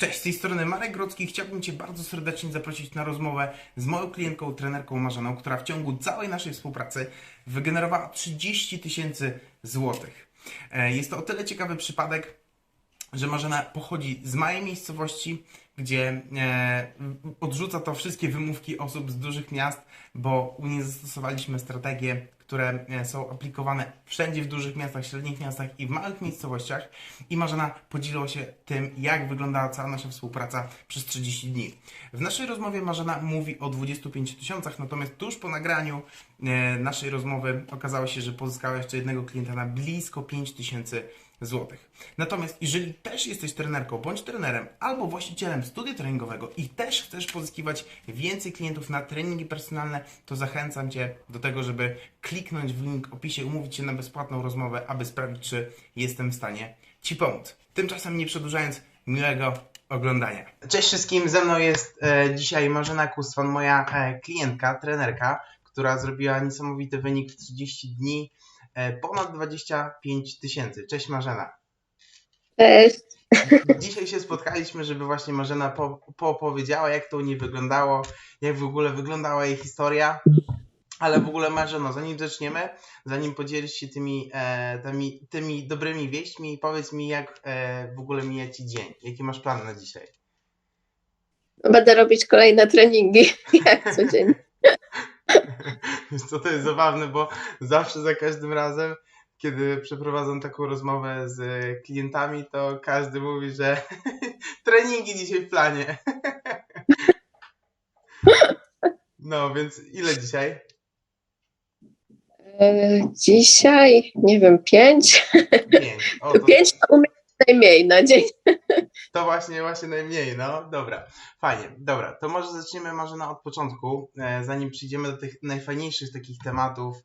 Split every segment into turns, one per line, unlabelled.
Cześć, z tej strony Marek Grodzki. Chciałbym Cię bardzo serdecznie zaprosić na rozmowę z moją klientką, trenerką Marzeną, która w ciągu całej naszej współpracy wygenerowała 30 tysięcy złotych. E, Jest to o tyle ciekawy przypadek, że Marzena pochodzi z małej miejscowości, gdzie e, odrzuca to wszystkie wymówki osób z dużych miast, bo u niej zastosowaliśmy strategie, które e, są aplikowane wszędzie w dużych miastach, średnich miastach i w małych miejscowościach. I Marzena podzieliła się tym, jak wyglądała cała nasza współpraca przez 30 dni. W naszej rozmowie Marzena mówi o 25 tysiącach, natomiast tuż po nagraniu e, naszej rozmowy okazało się, że pozyskała jeszcze jednego klienta na blisko 5 tysięcy złotych. Natomiast jeżeli też jesteś trenerką bądź trenerem albo właścicielem studia treningowego i też chcesz pozyskiwać więcej klientów na treningi personalne, to zachęcam Cię do tego, żeby kliknąć w link opisie, umówić się na bezpłatną rozmowę, aby sprawdzić, czy jestem w stanie Ci pomóc. Tymczasem nie przedłużając, miłego oglądania. Cześć wszystkim, ze mną jest e, dzisiaj Marzena Kustwan, moja e, klientka, trenerka, która zrobiła niesamowity wynik w 30 dni, ponad 25 tysięcy. Cześć Marzena.
Cześć.
Dzisiaj się spotkaliśmy, żeby właśnie Marzena po, poopowiedziała, jak to u niej wyglądało, jak w ogóle wyglądała jej historia. Ale w ogóle Marzeno, zanim zaczniemy, zanim podzielisz się tymi, e, tymi, tymi dobrymi wieśćmi, powiedz mi, jak e, w ogóle mija Ci dzień. Jaki masz plan na dzisiaj?
Będę robić kolejne treningi, jak codziennie.
Co, to jest zabawne, bo zawsze za każdym razem, kiedy przeprowadzam taką rozmowę z klientami, to każdy mówi, że treningi dzisiaj w planie. No, więc ile dzisiaj?
E, Dzisiaj, nie wiem, pięć.
Pięć. O, to,
Pięć to u mnie najmniej na dzień.
to właśnie, właśnie najmniej, no. Dobra, fajnie. Dobra, to może zaczniemy Marzena od początku, e, zanim przyjdziemy do tych najfajniejszych takich tematów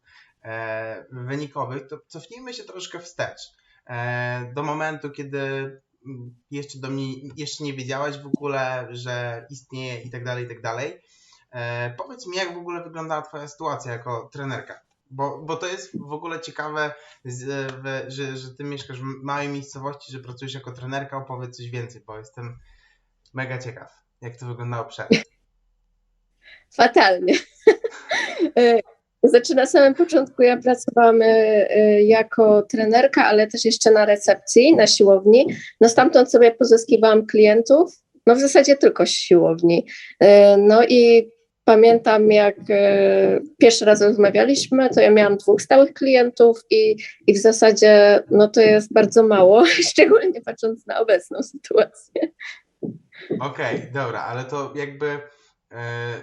e, wynikowych, to cofnijmy się troszkę wstecz. E, do momentu, kiedy mm, jeszcze do mnie, jeszcze nie wiedziałaś w ogóle, że istnieje i tak dalej, i tak dalej. Powiedz mi, jak w ogóle wyglądała Twoja sytuacja jako trenerka? Bo, bo to jest w ogóle ciekawe, w, że, że Ty mieszkasz w małej miejscowości, że pracujesz jako trenerka. Opowiedz coś więcej, bo jestem mega ciekaw, jak to wyglądało przed.
Fatalnie. E, Znaczy na samym początku ja pracowałam e, e, jako trenerka, ale też jeszcze na recepcji, na siłowni. No stamtąd sobie pozyskiwałam klientów, no w zasadzie tylko z siłowni. E, No i pamiętam jak e, pierwszy raz rozmawialiśmy, to ja miałam dwóch stałych klientów i, i w zasadzie no to jest bardzo mało, szczególnie patrząc na obecną sytuację.
Okej, dobra, ale to jakby e,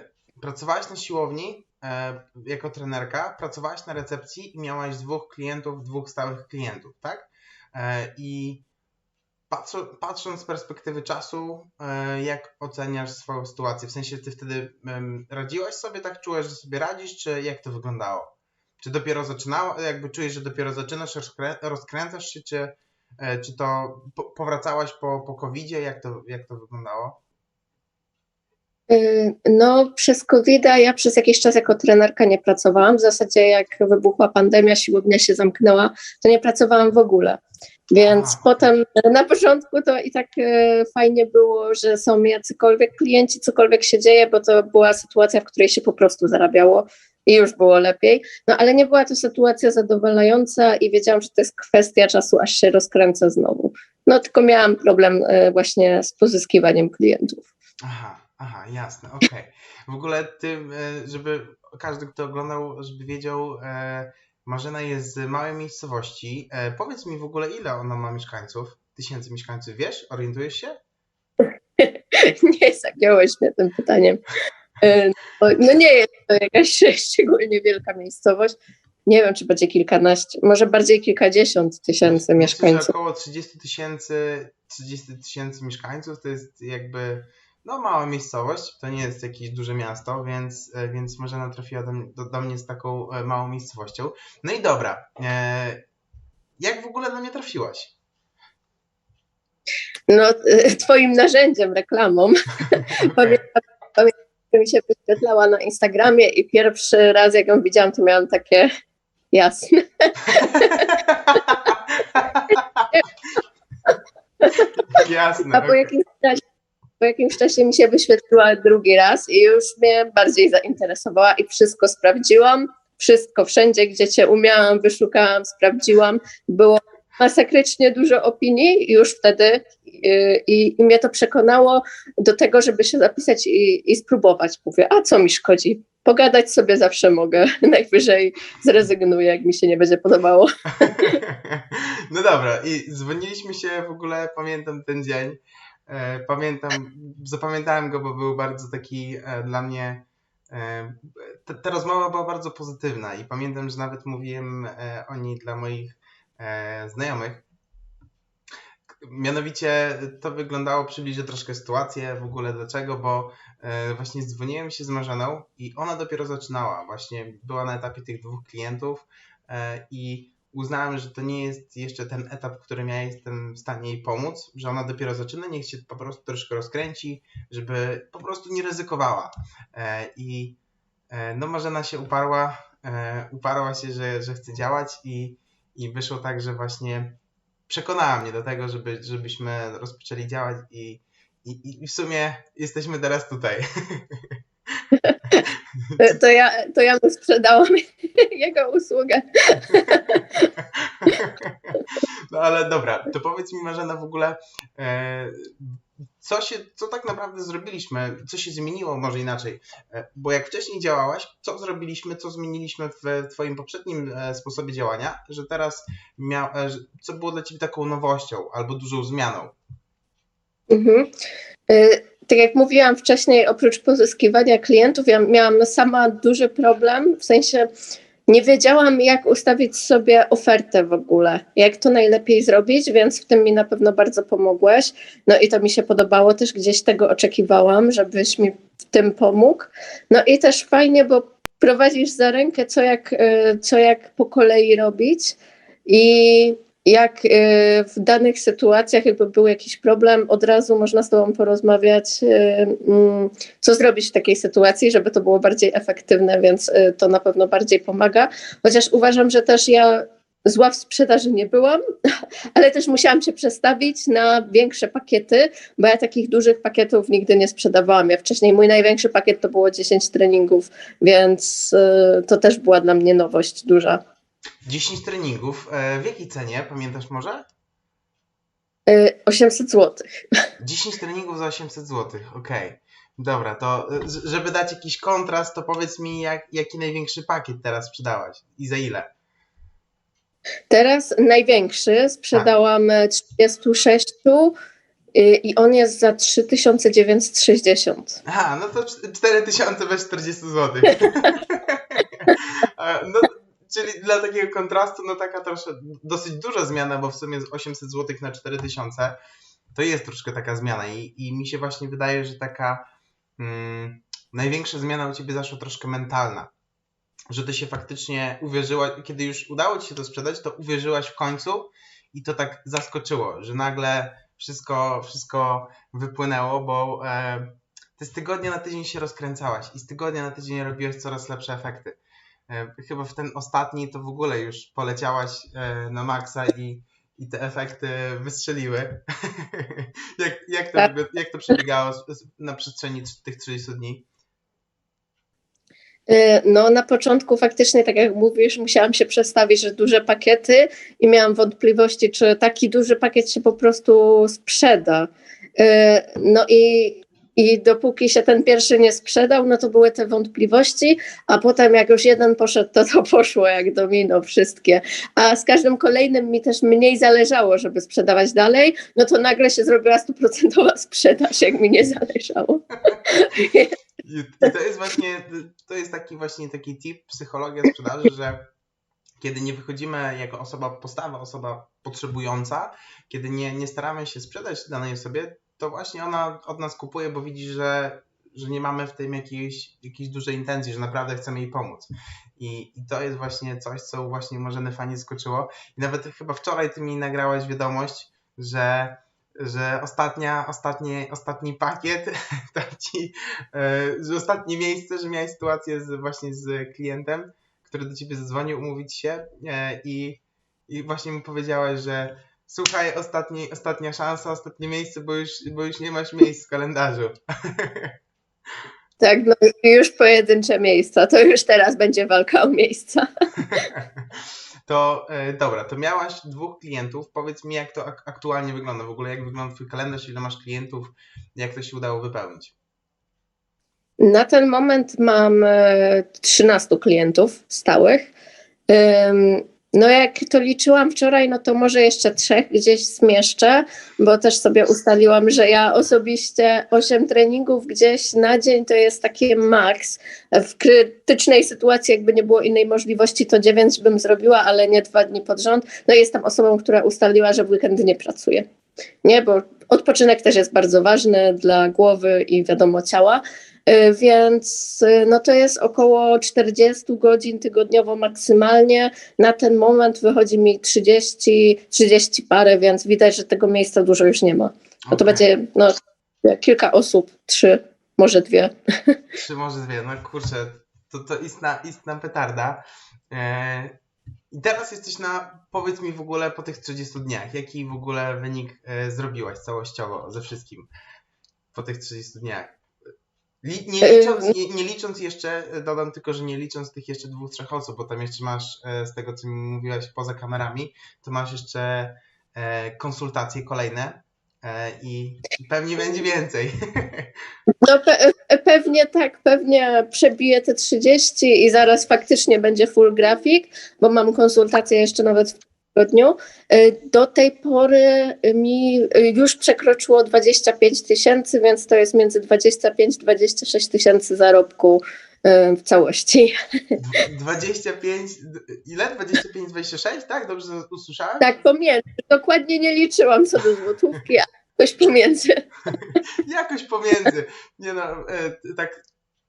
pracowałaś na siłowni e, jako trenerka, pracowałaś na recepcji i miałaś dwóch klientów, dwóch stałych klientów, tak? I patrząc z perspektywy czasu, e, jak oceniasz swoją sytuację? W sensie, ty wtedy radziłaś sobie, tak czułaś, że sobie radzisz, czy jak to wyglądało? Czy dopiero zaczynało, jakby czujesz, że dopiero zaczynasz, rozkrę, rozkręcasz się, czy, e, czy to po, powracałaś po, po COVID-zie? Jak to, jak to wyglądało?
Y, No, przez covid ja przez jakiś czas jako trenerka nie pracowałam. W zasadzie, jak wybuchła pandemia, siłownia się zamknęła, to nie pracowałam w ogóle. Więc potem na początku to i tak e, fajnie było, że są jacykolwiek klienci, cokolwiek się dzieje, bo to była sytuacja, w której się po prostu zarabiało i już było lepiej. No ale nie była to sytuacja zadowalająca i wiedziałam, że to jest kwestia czasu, aż się rozkręcę znowu. No tylko miałam problem e, właśnie z pozyskiwaniem klientów.
Aha, aha, jasne, okej. W ogóle ty, e, żeby każdy, kto oglądał, żeby wiedział, Marzena jest z małej miejscowości. E, Powiedz mi w ogóle, ile ona ma mieszkańców? Tysięcy mieszkańców, wiesz? Orientujesz się?
nie zagiełeś mnie tym pytaniem. E, No, no nie jest to jakaś szczególnie wielka miejscowość. Nie wiem, czy będzie kilkanaście, może bardziej kilkadziesiąt tysięcy
Myślę,
mieszkańców.
około 30 tysięcy 30 tysięcy mieszkańców to jest jakby no mała miejscowość, to nie jest jakieś duże miasto, więc, e, więc Marzena trafiła do, mnie- do, do mnie z taką e, małą miejscowością. No i dobra, e, jak w ogóle na mnie trafiłaś?
No, e, twoim narzędziem, reklamą. Pamiętam, pamiętam, jak mi się wyświetlała na Instagramie i pierwszy raz, jak ją widziałam, to miałam takie jasne.
Jasne.
A po jakimś czasie po jakimś czasie mi się wyświetliła drugi raz i już mnie bardziej zainteresowała i wszystko sprawdziłam. Wszystko, wszędzie, gdzie cię umiałam, wyszukałam, sprawdziłam. Było masakrycznie dużo opinii już wtedy yy, i, i mnie to przekonało do tego, żeby się zapisać i, i spróbować. Mówię, a co mi szkodzi? Pogadać sobie zawsze mogę. Najwyżej zrezygnuję, jak mi się nie będzie podobało.
No dobra, i dzwoniliśmy się w ogóle, pamiętam ten dzień. E, Pamiętam, zapamiętałem go, bo był bardzo taki e, dla mnie. e, Ta, ta rozmowa była bardzo pozytywna i pamiętam, że nawet mówiłem o niej dla moich znajomych. Mianowicie to wyglądało, przybliżę troszkę sytuację w ogóle dlaczego, bo właśnie dzwoniłem się z Marzeną i ona dopiero zaczynała, właśnie była na etapie tych dwóch klientów i uznałem, że to nie jest jeszcze ten etap, w którym ja jestem w stanie jej pomóc, że ona dopiero zaczyna, niech się po prostu troszkę rozkręci, żeby po prostu nie ryzykowała. E, I e, no Marzena się uparła, e, uparła się, że, że chce działać i, i wyszło tak, że właśnie przekonała mnie do tego, żeby, żebyśmy rozpoczęli działać i, i, i w sumie jesteśmy teraz tutaj.
To, ja, to ja mu sprzedałam jego usługę.
No ale dobra, to powiedz mi Marzena w ogóle, e, co, się, co tak naprawdę zrobiliśmy, co się zmieniło może inaczej, e, bo jak wcześniej działałaś, co zrobiliśmy, co zmieniliśmy w twoim poprzednim e, sposobie działania, że teraz miał, co było dla ciebie taką nowością albo dużą zmianą?
Mhm. Y, Tak jak mówiłam wcześniej, oprócz pozyskiwania klientów, ja miałam sama duży problem, w sensie nie wiedziałam, jak ustawić sobie ofertę w ogóle, jak to najlepiej zrobić, więc w tym mi na pewno bardzo pomogłeś. No i to mi się podobało, też gdzieś tego oczekiwałam, żebyś mi w tym pomógł. No i też fajnie, bo prowadzisz za rękę, co jak, y, co jak po kolei robić i jak y, w danych sytuacjach, jakby był jakiś problem, od razu można z Tobą porozmawiać, y, mm, co zrobić w takiej sytuacji, żeby to było bardziej efektywne, więc y, to na pewno bardziej pomaga. Chociaż uważam, że też ja zła w sprzedaży nie byłam, ale też musiałam się przestawić na większe pakiety, bo ja takich dużych pakietów nigdy nie sprzedawałam. Ja wcześniej mój największy pakiet to było 10 treningów, więc to też była dla mnie nowość duża.
10 treningów, e, w jakiej cenie, pamiętasz może?
Y, 800 zł.
10 treningów za 800 zł, okej. Dobra, to e, żeby dać jakiś kontrast, to powiedz mi, jak, jaki największy pakiet teraz sprzedałaś i za ile?
Teraz największy sprzedałam e, 36 y, i on jest za 3960.
Aha, no to cz- 4000 bez 40 zł. no, czyli dla takiego kontrastu, no taka troszkę, dosyć duża zmiana, bo w sumie z 800 zł na 4000 to jest troszkę taka zmiana i, i mi się właśnie wydaje, że taka mm, największa zmiana u Ciebie zaszła troszkę mentalna. Że Ty się faktycznie uwierzyłaś, kiedy już udało Ci się to sprzedać, to uwierzyłaś w końcu i to tak zaskoczyło, że nagle wszystko, wszystko wypłynęło, bo e, ty z tygodnia na tydzień się rozkręcałaś i z tygodnia na tydzień robiłaś coraz lepsze efekty. E, Chyba w ten ostatni to w ogóle już poleciałaś e, na maksa i, i te efekty wystrzeliły. jak, jak, to,
Tak.
jak to przebiegało na przestrzeni tych 30 dni?
Y, No, na początku faktycznie, tak jak mówisz, musiałam się przestawić, że duże pakiety i miałam wątpliwości, czy taki duży pakiet się po prostu sprzeda. No i, i dopóki się ten pierwszy nie sprzedał, no to były te wątpliwości, a potem jak już jeden poszedł, to to poszło jak domino wszystkie. A z każdym kolejnym mi też mniej zależało, żeby sprzedawać dalej, no to nagle się zrobiła stuprocentowa sprzedaż, jak mi nie zależało.
I, to jest właśnie, to jest taki właśnie taki tip psychologia sprzedaży, że kiedy nie wychodzimy jako osoba postawa, osoba potrzebująca, kiedy nie, nie staramy się sprzedać danej osobie, to właśnie ona od nas kupuje, bo widzi, że, że nie mamy w tym jakiejś, jakiejś dużej intencji, że naprawdę chcemy jej pomóc. I, I to jest właśnie coś, co właśnie Marzeny fajnie skoczyło. I nawet chyba wczoraj ty mi nagrałaś wiadomość, że że ostatnia, ostatnie, ostatni pakiet, ci, e, że ostatnie miejsce, że miałeś sytuację z, właśnie z klientem, który do ciebie zadzwonił, umówić się e, i, i właśnie mu powiedziałeś, że, Słuchaj, ostatni, ostatnia szansa, ostatnie miejsce, bo już, bo już nie masz miejsc w kalendarzu.
Tak, no już pojedyncze miejsca, to już teraz będzie walka o miejsca.
To e, dobra, to miałaś dwóch klientów. Powiedz mi, jak to ak- aktualnie wygląda. W ogóle jak wygląda Twój kalendarz, ile masz klientów, jak to się udało wypełnić?
Na ten moment mam e, 13 klientów stałych. No jak to liczyłam wczoraj, no to może jeszcze trzech gdzieś zmieszczę, bo też sobie ustaliłam, że ja osobiście 8 treningów gdzieś na dzień to jest takie maks. W krytycznej sytuacji, jakby nie było innej możliwości, to 9 bym zrobiła, ale nie dwa dni pod rząd. No i jestem osobą, która ustaliła, że w weekend nie pracuje. Nie, bo odpoczynek też jest bardzo ważny dla głowy i wiadomo ciała. Y, Więc y, no to jest około 40 godzin tygodniowo maksymalnie. Na ten moment wychodzi mi 30, 30 parę, więc widać, że tego miejsca dużo już nie ma. No to
Okej.
będzie no, kilka osób, trzy, może dwie.
Trzy, może dwie. No kurczę, to, to istna, istna petarda. E, I teraz jesteś na, powiedz mi w ogóle po tych 30 dniach, jaki w ogóle wynik e, zrobiłaś całościowo ze wszystkim po tych 30 dniach? Nie, licząc, nie, nie licząc jeszcze, e, dodam tylko, że nie licząc tych jeszcze dwóch, trzech osób, bo tam jeszcze masz, e, z tego co mi mówiłaś poza kamerami, to masz jeszcze e, konsultacje kolejne i, i pewnie będzie więcej.
No pe- pewnie tak, pewnie przebiję te 30 i zaraz faktycznie będzie full grafik, bo mam konsultację jeszcze nawet w tygodniu. Y, Do tej pory mi y, już przekroczyło 25 tysięcy, więc to jest między 25-26 tysięcy zarobku y, w całości.
25, ile? 25, 26, tak? Dobrze usłyszałem?
Tak, pomiędzy. Dokładnie nie liczyłam co do złotówki, a coś pomiędzy.
Jakoś pomiędzy. Nie no, e, tak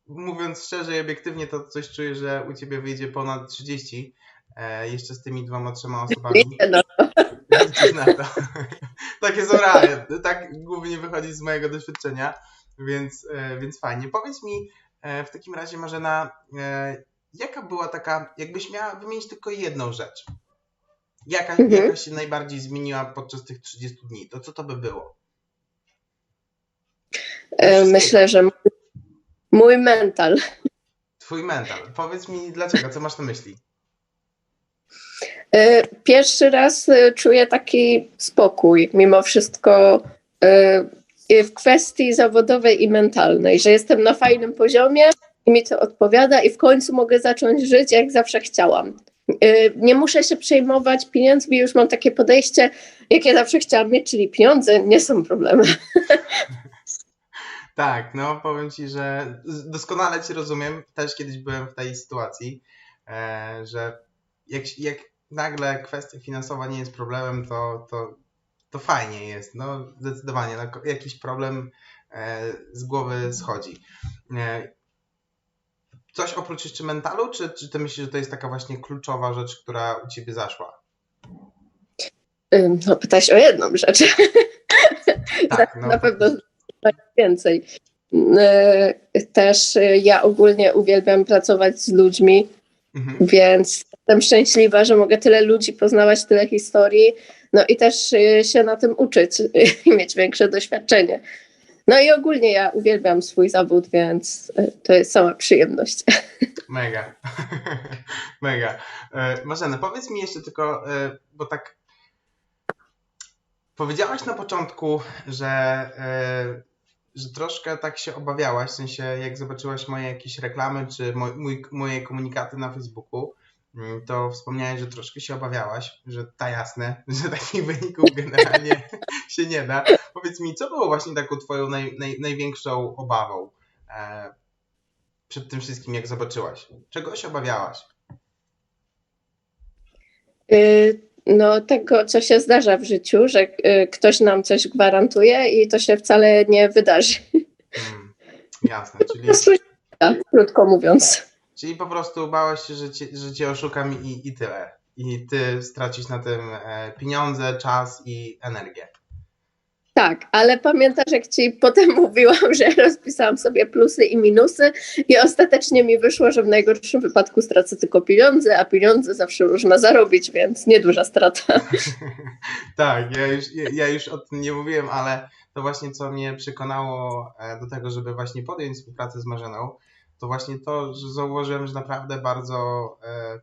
mówiąc szczerze i obiektywnie, to coś czuję, że u ciebie wyjdzie ponad 30. E, jeszcze z tymi dwoma, trzema osobami.
Liczę na
to. Takie są realia. Tak głównie wychodzi z mojego doświadczenia, więc, e, więc fajnie. Powiedz mi e, w takim razie, Marzena, jaka była taka, jakbyś miała wymienić tylko jedną rzecz, jaka,
Mhm.
jaka się najbardziej zmieniła podczas tych 30 dni, to co to by było?
Myślę, że mój mental.
Twój mental. Powiedz mi dlaczego, co masz na myśli?
E, Pierwszy raz e, czuję taki spokój, mimo wszystko e, w kwestii zawodowej i mentalnej, że jestem na fajnym poziomie i mi to odpowiada i w końcu mogę zacząć żyć jak zawsze chciałam. Nie muszę się przejmować pieniędzmi, już mam takie podejście, jakie zawsze chciałam mieć, czyli pieniądze nie są problemem.
Tak, no powiem ci, że doskonale cię rozumiem. Też kiedyś byłem w tej sytuacji, że jak, jak nagle kwestia finansowa nie jest problemem, to, to, to fajnie jest. No zdecydowanie, no, jakiś problem e, z głowy schodzi. E, coś oprócz jeszcze mentalu, czy, czy ty myślisz, że to jest taka właśnie kluczowa rzecz, która u ciebie zaszła?
No, pytać o jedną rzecz.
Tak,
na pewno więcej. E, Też ja ogólnie uwielbiam pracować z ludźmi,
Mhm.
więc jestem szczęśliwa, że mogę tyle ludzi poznawać, tyle historii, no i też e, się na tym uczyć i mieć większe doświadczenie. No i ogólnie ja uwielbiam swój zawód, więc e, to jest sama przyjemność.
Mega. Mega. E, Marzena, powiedz mi jeszcze tylko, e, bo tak powiedziałaś na początku, że, e, że troszkę tak się obawiałaś, w sensie jak zobaczyłaś moje jakieś reklamy czy moje komunikaty na Facebooku, to wspomniałeś, że troszkę się obawiałaś, że ta jasne, że takich wyników generalnie się nie da. Powiedz mi, co było właśnie taką twoją naj, naj, największą obawą? E, przed tym wszystkim, jak zobaczyłaś? Czego się obawiałaś?
E, No tego, co się zdarza w życiu, że e, ktoś nam coś gwarantuje i to się wcale nie wydarzy.
Hmm, jasne, czyli,
krótko mówiąc.
Czyli po prostu bałaś się, że cię, że cię oszukam i, i tyle. I ty stracisz na tym e, pieniądze, czas i energię.
Tak, ale pamiętasz, jak ci potem mówiłam, że rozpisałam sobie plusy i minusy i ostatecznie mi wyszło, że w najgorszym wypadku stracę tylko pieniądze, a pieniądze zawsze można zarobić, więc nieduża strata.
tak, ja już, ja- ja już o tym nie mówiłem, ale to właśnie co mnie przekonało e, do tego, żeby właśnie podjąć współpracę z Marzeną, to właśnie to, że zauważyłem, że naprawdę bardzo e,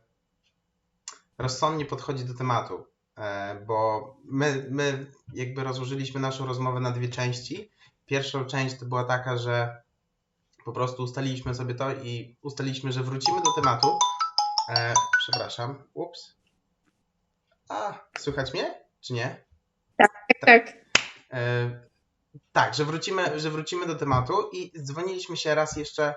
rozsądnie podchodzi do tematu, e, bo my, my jakby rozłożyliśmy naszą rozmowę na dwie części. Pierwsza część to była taka, że po prostu ustaliliśmy sobie to i ustaliliśmy, że wrócimy do tematu. E, przepraszam, ups. A, słychać mnie? Czy nie?
Tak,
E, tak, że wrócimy, że wrócimy do tematu i dzwoniliśmy się raz jeszcze,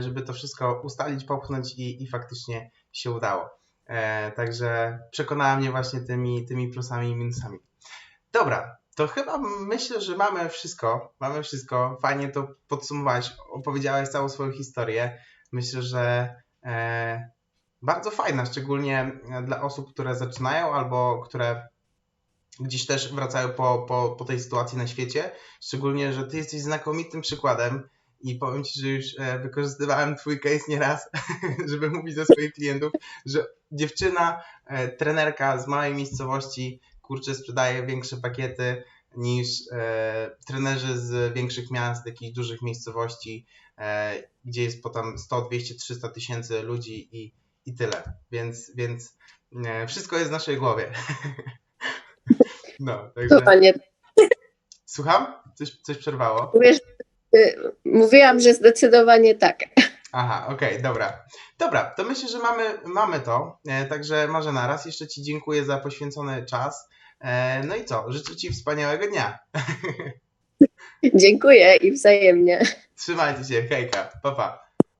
żeby to wszystko ustalić, popchnąć i, i faktycznie się udało. E, także przekonała mnie właśnie tymi, tymi plusami i minusami. Dobra, to chyba myślę, że mamy wszystko. Mamy wszystko. Fajnie to podsumowałaś, opowiedziałaś całą swoją historię. Myślę, że e, bardzo fajna, szczególnie dla osób, które zaczynają albo które gdzieś też wracają po, po, po tej sytuacji na świecie. Szczególnie, że ty jesteś znakomitym przykładem i powiem ci, że już e, wykorzystywałem twój case nieraz, żeby mówić do swoich klientów, że dziewczyna, e, trenerka z małej miejscowości, kurczę, sprzedaje większe pakiety niż e, trenerzy z większych miast, jakichś dużych miejscowości, gdzie jest potem 100, 200, 300 tysięcy ludzi i, i tyle. Więc, więc wszystko jest w naszej głowie. No, także... Słucham? Coś, coś przerwało?
Wiesz, mówiłam, że zdecydowanie tak.
Aha, okej, dobra. Dobra, to myślę, że mamy, mamy to. E, także Marzena, raz jeszcze Ci dziękuję za poświęcony czas. E, no i co? Życzę Ci wspaniałego dnia.
Dziękuję i wzajemnie.
Trzymajcie się, hejka, pa pa.